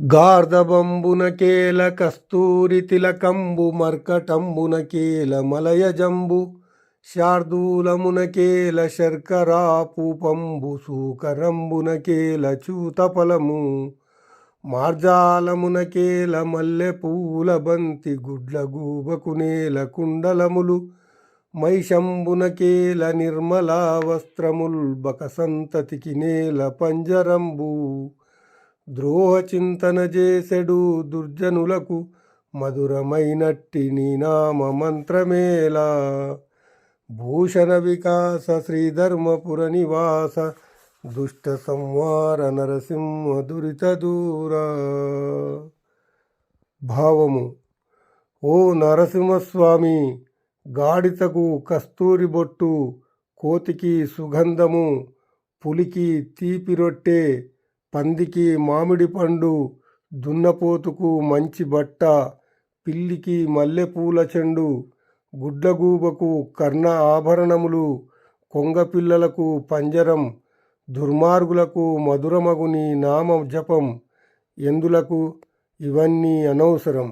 గార్ధబంబునకేల కస్తూరి తిలకంబు మర్కటంబునకేల మలయజంబు శార్దూలమునకేల శర్కరాపూపంబు సూకరంబునకేల చూతఫలము మార్జాలమునకేల మల్లె పూల బంతి గుడ్లగూబకునేల కుండలములు మైషంబునకేల నిర్మలా వస్త్రముల్ బకసంతతికి నేల పంజరంబు. ద్రోహ చింతన చేసెడు దుర్జనులకు మధురమైనట్టి నీ నామ మంత్రమేలా భూషణ వికాస శ్రీధర్మపుర నివాస దుష్ట సంహార నరసింహ దురిత దూరా. భావము ఓ నరసింహస్వామి గాడితకు కస్తూరి బొట్టు కోతికి సుగంధము పులికి తీపి రొట్టె పందికి మామిడి పండు దున్నపోతుకు మంచి బట్ట పిల్లికి మల్లెపూల చెండు గుడ్లగూబకు కర్ణ ఆభరణములు కొంగపిల్లలకు పంజరం దుర్మార్గులకు మధురమగుని నామ జపం ఎందులకు? ఇవన్నీ అనవసరం.